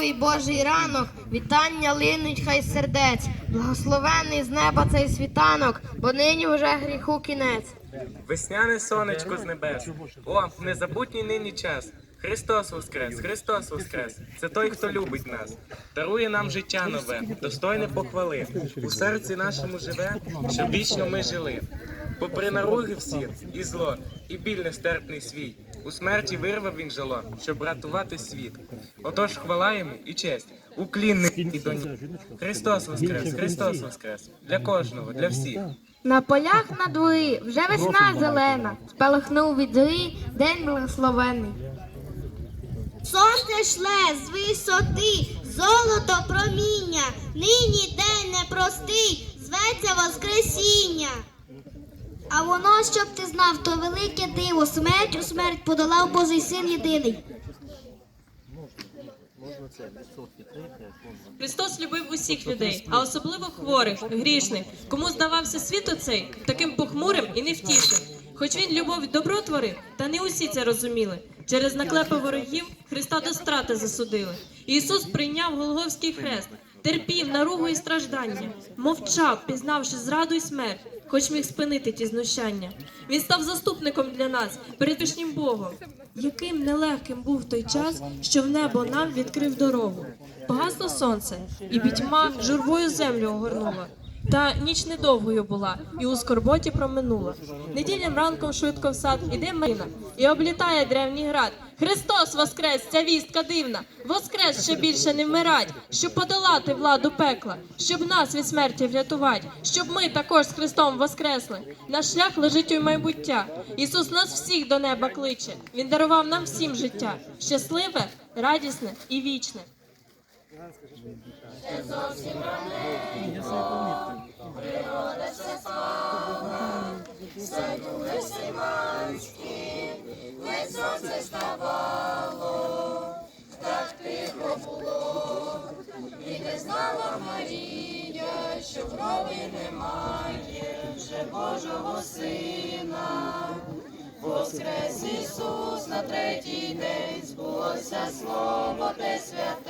Новий Божий ранок, вітання линуть хай сердець, благословений з неба цей світанок, бо нині вже гріху кінець. Весняне сонечко з небес. О, незабутній нині час. Христос Воскрес, Христос Воскрес. Це той, хто любить нас, дарує нам життя нове, достойне похвали. У серці нашому живе, щоб вічно ми жили. Попри наруги всі, і зло, і біль нестерпний свій. У смерті вирвав він жало, щоб рятувати світ. Отож хвала йому і честь, уклінник і доні. Христос Воскрес, Христос Воскрес. Для кожного, для всіх. На полях на дворі вже весна зелена, спалахнув від зорі день благословений. Сонце шле з висоти, золото проміння, нині день непростий, зветься Воскресіння. А воно, щоб ти знав, то велике диво, смерть у смерть подолав Божий син єдиний. Христос любив усіх людей, а особливо хворих, грішних, кому здавався світ оцей таким похмурим і невтішним. Хоч він любов і добро творив, та не усі це розуміли. Через наклепи ворогів Христа до страти засудили. Ісус прийняв Голговський хрест, терпів наругу і страждання, мовчав, пізнавши зраду і смерть, хоч міг спинити ті знущання. Він став заступником для нас перетишнім Богом. Яким нелегким був той час, що в небо нам відкрив дорогу. Погасло сонце, і пітьма журбою землю огорнула. Та ніч недовгою була, і у скорботі проминула. Неділям ранком швидко в сад іде Марина, і облітає древній град. Христос воскрес, ця вістка дивна, воскрес ще більше не вмирать, щоб подолати владу пекла, щоб нас від смерті врятувати, щоб ми також з Христом воскресли. Наш шлях лежить у майбуття. Ісус нас всіх до неба кличе. Він дарував нам всім життя, щасливе, радісне і вічне. Ще зовсім раненько, природа ще спала, садули сіманські, ледь сонце ставало, так тихо було, і не знала Марія, що крові немає, вже Божого сина. Воскрес Ісус на третій день збулося слово те святе.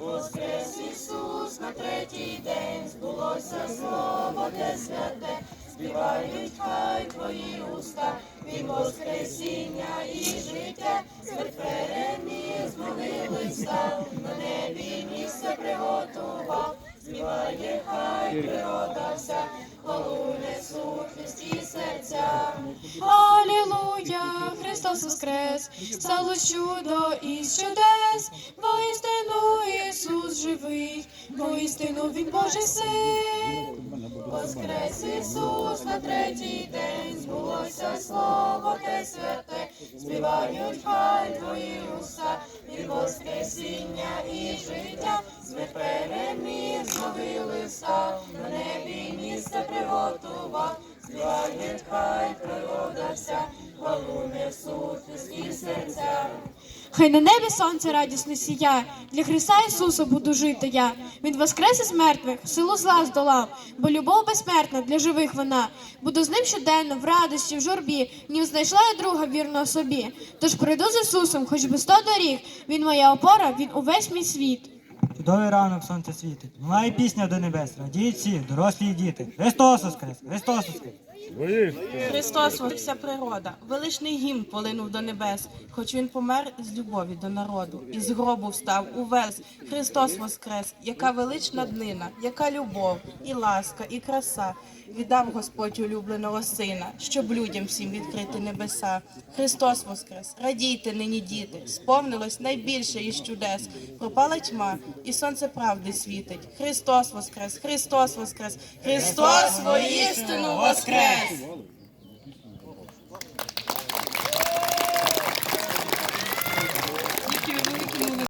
Воскрес Ісус на третій день, збулося слово те святе, співають хай твої уста, Він воскресіння і життя, смерть переміг, з могили став, на небі місце приготував, співає хай природа вся, хвалу несуть Христі серця. Алілуя, Христос воскрес, стало чудо із чудес, воістину Ісус живий, воістину Він Божий син. Воскрес Ісус на третій день, збулося слово те святе, співають хай твої уста, від воскресіння і життя, смерть могили встав, на небі місце приготував, співають хай природа вся, хвалу несуть людські серця. Хай на небі сонце радісно сія, для Христа Ісуса буду жити я. Він воскрес із мертвих, силу зла здолав, бо любов безсмертна для живих вона. Буду з ним щоденно, в радості, в журбі, нім знайшла я друга вірного собі. Тож прийду з Ісусом, хоч би сто доріг. Він моя опора, він увесь мій світ. Чудовий ранок сонце світить. Лунає пісня до небес. Радіють всі, дорослі і діти. Христос воскрес! Христос воскрес! Христос, вся природа, величний гімн полинув до небес, хоч він помер з любові до народу, і з гробу встав увесь. Христос воскрес, яка велична днина, яка любов, і ласка, і краса. Віддав Господь улюбленого сина, щоб людям всім відкрити небеса. Христос воскрес, радійте нині, діти, сповнилось найбільше із чудес. Пропала тьма, і сонце правди світить. Христос воскрес, Христос воскрес, Христос воістину воскрес! Yes.